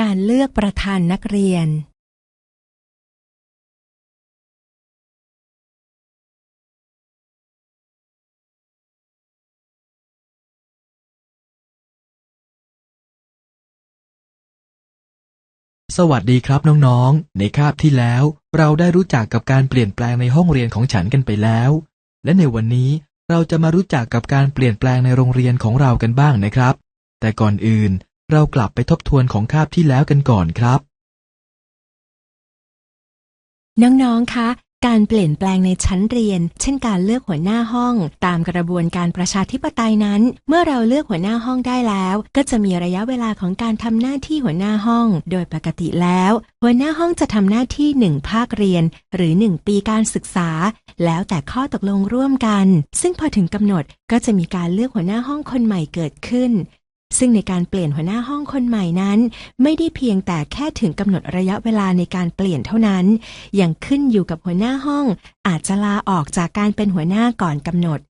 การเลือกประธานนักเรียนสวัสดีครับน้องๆ ในคาบที่แล้ว เราได้รู้จักกับการเปลี่ยนแปลงในห้องเรียนของฉันกันไปแล้ว และในวันนี้เราจะมารู้จักกับการเปลี่ยนแปลงในโรงเรียนของเรากันบ้างนะครับ แต่ก่อนอื่น เรากลับไปทบทวนของคาบที่แล้วกันก่อนครับ น้อง ๆ คะ การเปลี่ยนแปลงในชั้นเรียน เช่นการเลือกหัวหน้าห้อง ตามกระบวนการประชาธิปไตยนั้น เมื่อเราเลือกหัวหน้าห้องได้แล้ว ก็จะมีระยะเวลาของการทำหน้าที่หัวหน้าห้อง โดยปกติแล้ว หัวหน้าห้องจะทำหน้าที่หนึ่งภาคเรียน หรือหนึ่งปีการศึกษา แล้วแต่ข้อตกลงร่วมกัน ซึ่งพอถึงกำหนดก็จะมีการเลือกหัวหน้าห้องคนใหม่เกิดขึ้น ซึ่งในการเปลี่ยนหัวหน้าห้องคนใหม่นั้น ไม่ได้เพียงแต่แค่ถึงกำหนดระยะเวลาในการเปลี่ยนเท่านั้น ยังขึ้นอยู่กับหัวหน้าห้อง อาจจะลาออกจากการเป็นหัวหน้าก่อนกำหนด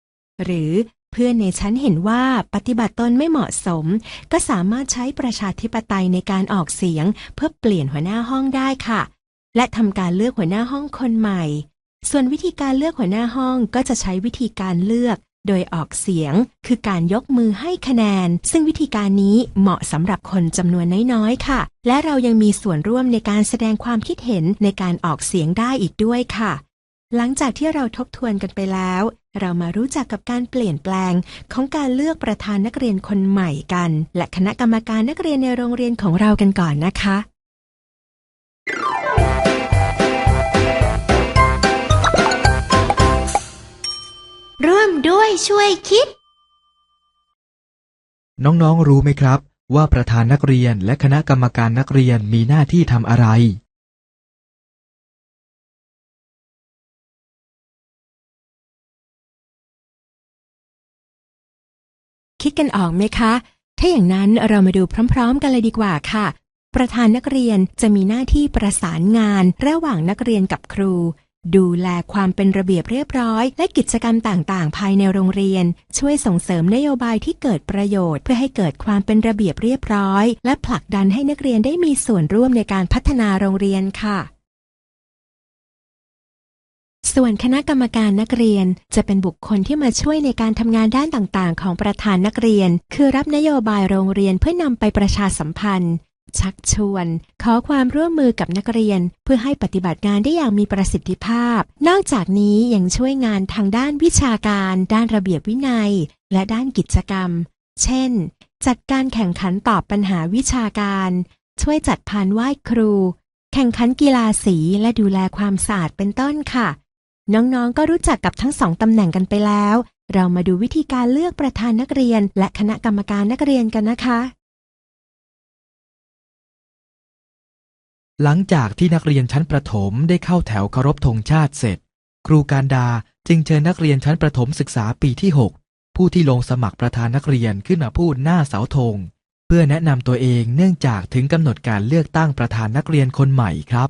หรือเพื่อนในชั้นเห็นว่าปฏิบัติตนไม่เหมาะสม ก็สามารถใช้ประชาธิปไตยในการออกเสียง เพื่อเปลี่ยนหัวหน้าห้องได้ค่ะ และทำการเลือกหัวหน้าห้องคนใหม่ ส่วนวิธีการเลือกหัวหน้าห้องก็จะใช้วิธีการเลือก โดยออกเสียงคือการยกมือให้คะแนน ซึ่งวิธีการนี้เหมาะสำหรับคนจำนวนน้อยๆ ค่ะ และเรายังมีส่วนร่วมในการแสดงความคิดเห็นในการออกเสียงได้อีกด้วยค่ะ หลังจากที่เราทบทวนกันไปแล้ว เรามารู้จักกับการเปลี่ยนแปลงของการเลือกประธานนักเรียนคนใหม่กัน และคณะกรรมการนักเรียนในโรงเรียนของเรากันก่อนนะคะ ร่วมด้วยช่วยคิด น้องๆรู้ไหมครับ ว่าประธานนักเรียนและคณะกรรมการนักเรียนมีหน้าที่ทำอะไร คิดกันออกไหมคะ ถ้าอย่างนั้นเรามาดูพร้อม ๆ กันเลยดีกว่าค่ะ ประธานนักเรียนจะมีหน้าที่ประสานงานระหว่างนักเรียนกับครู ดูแลความเป็นระเบียบเรียบร้อย และกิจกรรมต่างๆ ภายในโรงเรียน ช่วยส่งเสริมนโยบายที่เกิดประโยชน์ เพื่อให้เกิดความเป็นระเบียบเรียบร้อย และผลักดันให้นักเรียนได้มีส่วนร่วมในการพัฒนาโรงเรียนค่ะ ส่วนคณะกรรมการนักเรียนจะเป็นบุคคลที่มาช่วยในการทำงานด้านต่างๆ ของประธานนักเรียน คือรับนโยบายโรงเรียนเพื่อนำไปประชาสัมพันธ์ ชักชวน ขอความร่วมมือกับนักเรียน เพื่อให้ปฏิบัติงานได้อย่างมีประสิทธิภาพ นอกจากนี้ยังช่วยงานทางด้านวิชาการ ด้านระเบียบวินัย และด้านกิจกรรม เช่น จัดการแข่งขันตอบปัญหาวิชาการ ช่วยจัดพานไหว้ครู แข่งขันกีฬาสีและดูแลความสะอาดเป็นต้นค่ะ น้องๆ ก็รู้จักกับทั้งสองตำแหน่งกันไปแล้ว เรามาดูวิธีการเลือกประธานนักเรียน และคณะกรรมการนักเรียนกันนะคะ หลังจากที่นักเรียนชั้นประถมได้เข้าแถวเคารพธงชาติเสร็จ ครูการดาจึงเชิญนักเรียนชั้นประถมศึกษาปีที่ 6 ผู้ที่ลงสมัครประธานนักเรียนขึ้นมาพูดหน้าเสาธง เพื่อแนะนำตัวเองเนื่องจากถึงกำหนดการเลือกตั้งประธานนักเรียนคนใหม่ครับ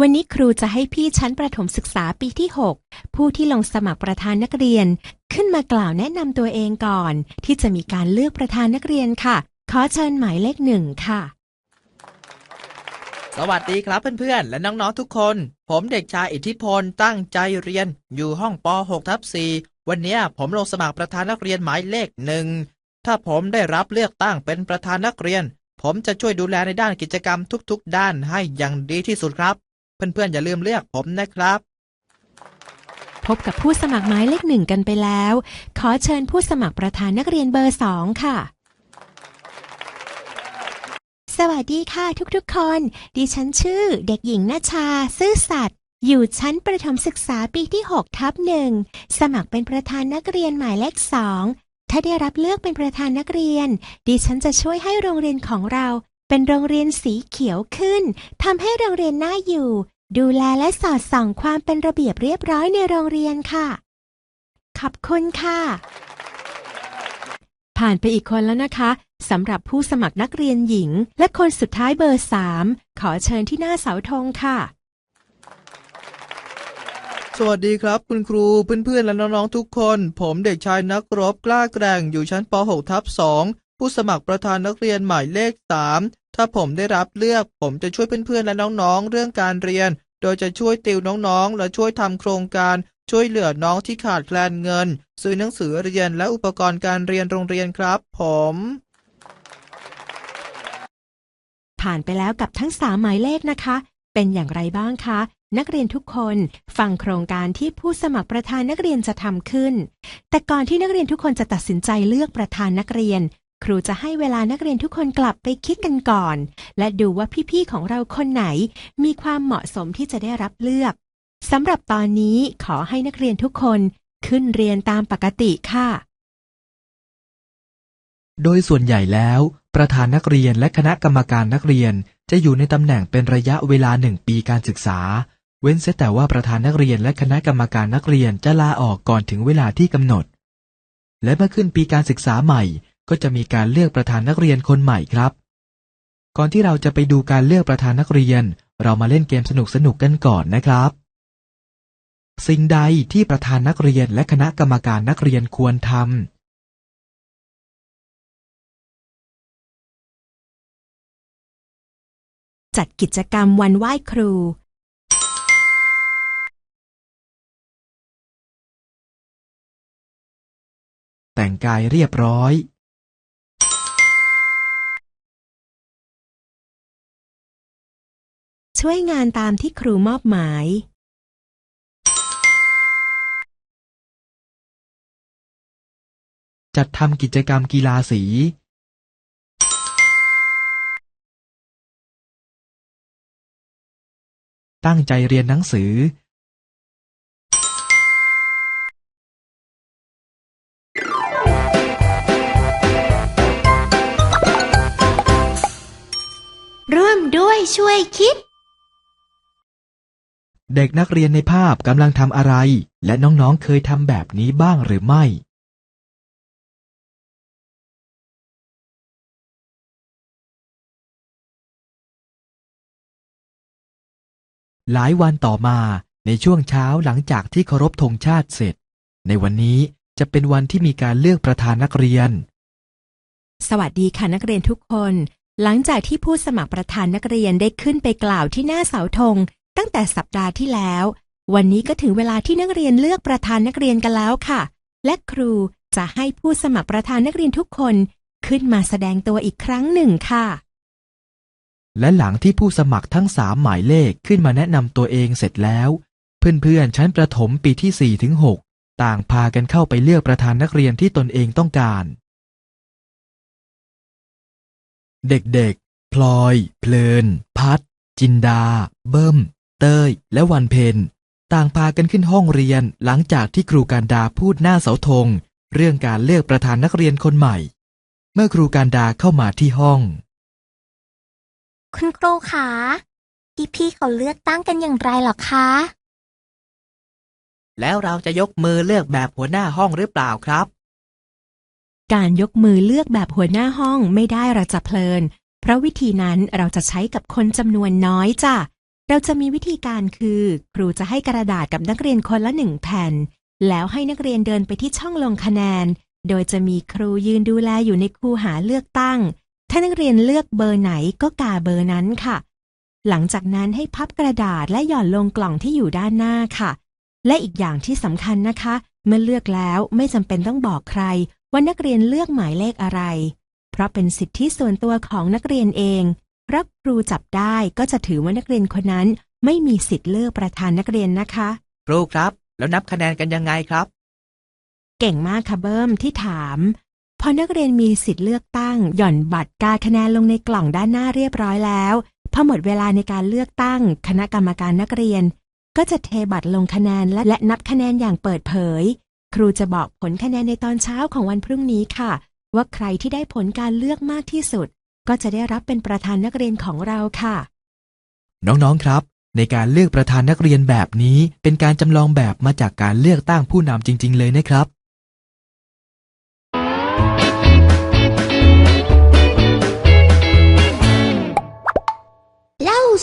วันนี้ครูจะให้พี่ชั้นประถมศึกษาปีที่ 6 ผู้ที่ลงสมัครประธานนักเรียน ขึ้นมากล่าวแนะนำตัวเองก่อน ที่จะมีการเลือกประธานนักเรียนค่ะ ขอเชิญหมายเลขหนึ่งค่ะ สวัสดีครับเพื่อนๆ และน้องๆทุกคน ผมเด็กชายอิทธิพลตั้งใจเรียนอยู่ห้องป .6 ทับ4วันนี้ผมลงสมัครประธานนักเรียนหมายเลขหนึ่ง ถ้าผมได้รับเลือกตั้งเป็นประธานนักเรียน ผมจะช่วยดูแลในด้านกิจกรรมทุกๆ ด้านให้อย่างดีที่สุดครับ เพื่อนๆ อย่าลืมเลือกผมนะครับ พบกับผู้สมัครหมายเลขหนึ่งกันไปแล้ว ขอเชิญผู้สมัครประธานนักเรียนเบอร์สองค่ะ สวัสดีค่ะทุกๆคน ดิฉันชื่อเด็กหญิงนาชา ซื่อสัตย์อยู่ชั้นประถมศึกษาปีที่ 6 ทับหนึ่ง สมัครเป็นประธานนักเรียนหมายเลขสอง ถ้าได้รับเลือกเป็นประธานนักเรียน ดิฉันจะช่วยให้โรงเรียนของเรา เป็นโรงเรียนสีเขียวขึ้น ทำให้โรงเรียนน่าอยู่ ดูแลและสอดส่องความเป็นระเบียบเรียบร้อยในโรงเรียนค่ะ ขอบคุณค่ะ ผ่านไปอีกคนแล้วนะคะ สำหรับผู้สมัครนักเรียนหญิง และคนสุดท้ายเบอร์สามขอเชิญที่หน้าเสาธงค่ะ สวัสดีครับ คุณครูเพื่อนๆและน้องๆทุกคน ผมเด็กชายนักรบกล้าแกร่งอยู่ชั้นป .6 ทับ2ผู้สมัครประธานนักเรียนหมายเลขสามถ้าผมได้รับเลือก ผมจะช่วยเพื่อนๆและน้องๆ เรื่องการเรียน โดยจะช่วยติวน้องๆ และช่วยทำโครงการช่วยเหลือน้องที่ขาดแคลนเงิน ซื้อหนังสือเรียนและอุปกรณ์การเรียนโรงเรียนครับ ผม ผ่านไปแล้วกับทั้งสามหมายเลขนะคะ เป็นอย่างไรบ้างคะ นักเรียนทุกคนฟังโครงการที่ผู้สมัครประธานนักเรียนจะทำขึ้น แต่ก่อนที่นักเรียนทุกคนจะตัดสินใจเลือกประธานนักเรียน ครูจะให้เวลานักเรียนทุกคนกลับไปคิดกันก่อน และดูว่าพี่ๆของเราคนไหน มีความเหมาะสมที่จะได้รับเลือกสำหรับตอนนี้ขอให้นักเรียนทุกคนขึ้นเรียนตามปกติค่ะ โดยส่วนใหญ่แล้ว ประธานนักเรียนและคณะกรรมการนักเรียนจะอยู่ในตำแหน่งเป็นระยะเวลาหนึ่งปีการศึกษา เว้นเสียแต่ว่าประธานนักเรียนและคณะกรรมการนักเรียนจะลาออกก่อนถึงเวลาที่กำหนด และเมื่อขึ้นปีการศึกษาใหม่ ก็จะมีการเลือกประธานนักเรียนคนใหม่ครับ ก่อนที่เราจะไปดูการเลือกประธานนักเรียน เรามาเล่นเกมสนุกๆกันก่อนนะครับ สิ่งใดที่ประธานนักเรียนและคณะกรรมการนักเรียนควรทำ จัดกิจกรรมวันไหว้ครู แต่งกายเรียบร้อย ช่วยงานตามที่ครูมอบหมาย จัดทำกิจกรรมกีฬาสี ตั้งใจเรียนหนังสือร่วมด้วยช่วยคิด เด็กนักเรียนในภาพกำลังทำอะไร และน้องๆเคยทำแบบนี้บ้างหรือไม่ หลายวันต่อมาในช่วงเช้าหลังจากที่เคารพธงชาติเสร็จ ในวันนี้จะเป็นวันที่มีการเลือกประธานนักเรียน สวัสดีค่ะนักเรียนทุกคน หลังจากที่ผู้สมัครประธานนักเรียนได้ขึ้นไปกล่าวที่หน้าเสาธง ตั้งแต่สัปดาห์ที่แล้ว วันนี้ก็ถึงเวลาที่นักเรียนเลือกประธานนักเรียนกันแล้วค่ะ และครูจะให้ผู้สมัครประธานนักเรียนทุกคน ขึ้นมาแสดงตัวอีกครั้งหนึ่งค่ะ และหลังที่ผู้สมัครทั้งสามหมายเลขขึ้นมาแนะนำตัวเองเสร็จแล้ว เพื่อนๆชั้นประถมปีที่4ถึง6ต่างพากันเข้าไปเลือกประธานนักเรียนที่ตนเองต้องการ เด็กๆ พลอย เพลิน พัด จินดา เบิ้ม เต้ย และวันเพนต่างพากันขึ้นห้องเรียนหลังจากที่ครูการดาพูดหน้าเสาธง เรื่องการเลือกประธานนักเรียนคนใหม่ เมื่อครูการดาเข้ามาที่ห้อง คุณครูคะพี่พี่ๆเขาเลือกตั้งกันอย่างไรหรอคะ แล้วเราจะยกมือเลือกแบบหัวหน้าห้องหรือเปล่าครับ การยกมือเลือกแบบหัวหน้าห้องไม่ได้เราจะเพลิน เพราะวิธีนั้นเราจะใช้กับคนจำนวนน้อยจ้ะ เราจะมีวิธีการคือ ครูจะให้กระดาษกับนักเรียนคนละหนึ่งแผ่น แล้วให้นักเรียนเดินไปที่ช่องลงคะแนน โดยจะมีครูยืนดูแลอยู่ในคูหาเลือกตั้ง ถ้านักเรียนเลือกเบอร์ไหนก็กาเบอร์นั้นค่ะ หลังจากนั้นให้พับกระดาษและหย่อนลงกล่องที่อยู่ด้านหน้าค่ะ และอีกอย่างที่สำคัญนะคะ เมื่อเลือกแล้วไม่จำเป็นต้องบอกใคร ว่านักเรียนเลือกหมายเลขอะไร เพราะเป็นสิทธิส่วนตัวของนักเรียนเองเพราะครูจับได้ก็จะถือว่านักเรียนคนนั้น ไม่มีสิทธิ์เลือกประธานนักเรียนนะคะ ครูครับ แล้วนับคะแนนกันยังไงครับ เก่งมากค่ะเบิ้มที่ถาม พอนักเรียนมีสิทธิ์เลือกตั้ง หย่อนบัตรกาคะแนนลงในกล่องด้านหน้าเรียบร้อยแล้วพอหมดเวลาในการเลือกตั้ง คณะกรรมการนักเรียน ก็จะเทบัตรลงคะแนนและและนับคะแนนอย่างเปิดเผย ครูจะบอกผลคะแนนในตอนเช้าของวันพรุ่งนี้ค่ะ ว่าใครที่ได้ผลการเลือกมากที่สุด ก็จะได้รับเป็นประธานนักเรียนของเราค่ะ น้องๆครับ ในการเลือกประธานนักเรียนแบบนี้ เป็นการจำลองแบบมาจากการเลือกตั้งผู้นำจริง ๆ เลยนะครับ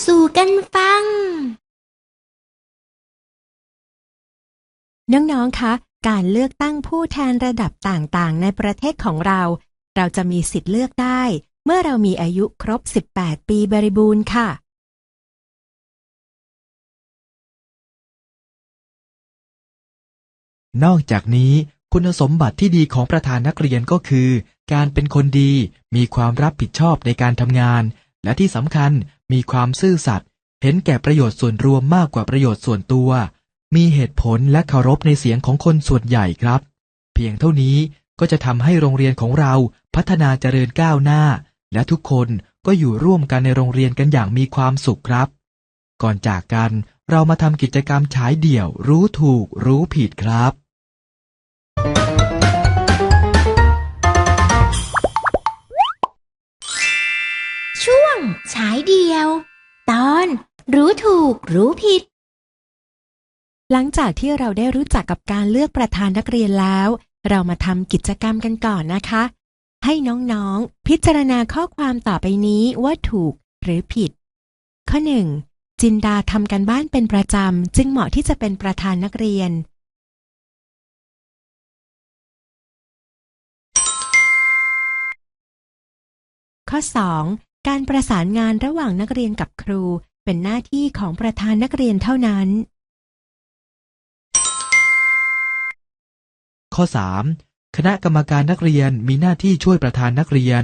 สู่กันฟัง น้อง ๆ คะ การเลือกตั้งผู้แทนระดับต่างๆ ในประเทศของเรา เราจะมีสิทธิ์เลือกได้ เมื่อเรามีอายุครบ 18 ปีบริบูรณ์ค่ะ นอกจากนี้คุณสมบัติที่ดีของประธานนักเรียนก็คือ การเป็นคนดี มีความรับผิดชอบในการทำงาน และที่สำคัญ มีความซื่อสัตย์เห็นแก่ประโยชน์ส่วนรวมมากกว่าประโยชน์ส่วนตัว มีเหตุผลและเคารพในเสียงของคนส่วนใหญ่ครับ เพียงเท่านี้ก็จะทำให้โรงเรียนของเราพัฒนาเจริญก้าวหน้า และทุกคนก็อยู่ร่วมกันในโรงเรียนกันอย่างมีความสุขครับ ก่อนจากกันเรามาทำกิจกรรมฉายเดี่ยว รู้ถูก รู้ผิดครับ ช่วงฉายเดียว ตอนรู้ถูกรู้ผิด หลังจากที่เราได้รู้จักกับการเลือกประธานนักเรียนแล้ว เรามาทำกิจกรรมกันก่อนนะคะ ให้น้องๆ พิจารณาข้อความต่อไปนี้ว่าถูกหรือผิด ข้อ 1. จินดาทำการบ้านเป็นประจำ จึงเหมาะที่จะเป็นประธานนักเรียน ข้อ 2. การประสานงานระหว่างนักเรียนกับครูเป็นหน้าที่ของประธานนักเรียนเท่านั้น ข้อ 3. คณะกรรมการนักเรียนมีหน้าที่ช่วยประธานนักเรียน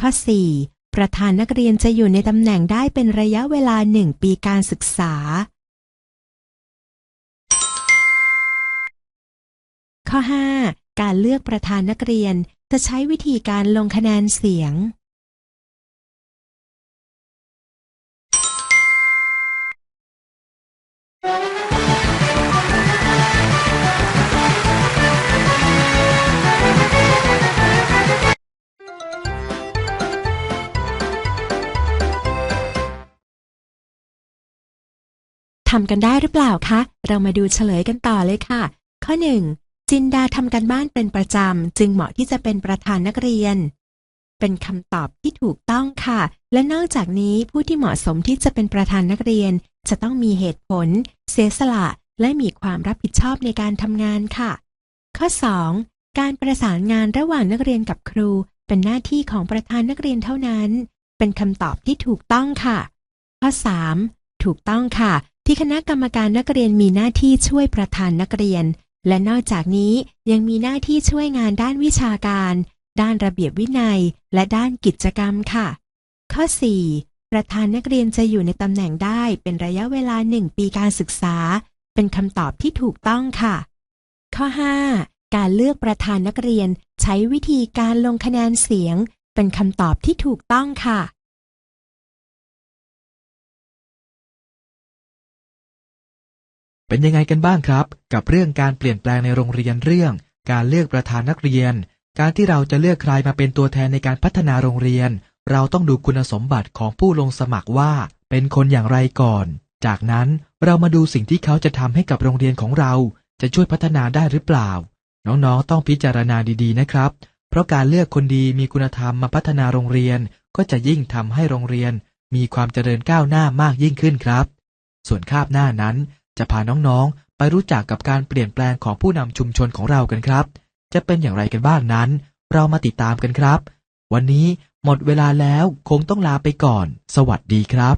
ข้อ 4. ประธานนักเรียนจะอยู่ในตำแหน่งได้เป็นระยะเวลาหนึ่งปีการศึกษา ข้อ 5. การเลือกประธานนักเรียนจะใช้วิธีการลงคะแนนเสียง ทำกันได้หรือเปล่าคะ เรามาดูเฉลยกันต่อเลยค่ะ ข้อ 1. จินดาทำการบ้านเป็นประจำ จึงเหมาะที่จะเป็นประธานนักเรียน เป็นคำตอบที่ถูกต้องค่ะ และนอกจากนี้ผู้ที่เหมาะสมที่จะเป็นประธานนักเรียน จะต้องมีเหตุผล เสียสละ และมีความรับผิดชอบในการทำงานค่ะ ข้อ 2. การประสานงานระหว่างนักเรียนกับครู เป็นหน้าที่ของประธานนักเรียนเท่านั้น เป็นคำตอบที่ถูกต้องค่ะ ข้อ 3. ถูกต้องค่ะ ที่คณะกรรมการนักเรียนมีหน้าที่ช่วยประธานนักเรียน และนอกจากนี้ยังมีหน้าที่ช่วยงานด้านวิชาการ ด้านระเบียบวินัย และด้านกิจกรรมค่ะ ข้อ 4. ประธานนักเรียนจะอยู่ในตำแหน่งได้เป็นระยะเวลาหนึ่งปีการศึกษา เป็นคำตอบที่ถูกต้องค่ะ ข้อ 5. การเลือกประธานนักเรียนใช้วิธีการลงคะแนนเสียง เป็นคำตอบที่ถูกต้องค่ะ เป็นยังไงกันบ้างครับ กับเรื่องการเปลี่ยนแปลงในโรงเรียนเรื่อง การเลือกประธานนักเรียน การที่เราจะเลือกใครมาเป็นตัวแทนในการพัฒนาโรงเรียน เราต้องดูคุณสมบัติของผู้ลงสมัครว่า เป็นคนอย่างไรก่อน จากนั้นเรามาดูสิ่งที่เขาจะทำให้กับโรงเรียนของเรา จะช่วยพัฒนาได้หรือเปล่า น้องๆ ต้องพิจารณาดีๆนะครับ เพราะการเลือกคนดีมีคุณธรรมมาพัฒนาโรงเรียน ก็จะยิ่งทำให้โรงเรียน มีความเจริญก้าวหน้ามากยิ่งขึ้นครับ ส่วนคาบหน้านั้น จะพาน้องๆ ไปรู้จักกับการเปลี่ยนแปลงของผู้นำชุมชนของเรากันครับ จะเป็นอย่างไรกันบ้างนั้น เรามาติดตามกันครับ วันนี้หมดเวลาแล้วคงต้องลาไปก่อน สวัสดีครับ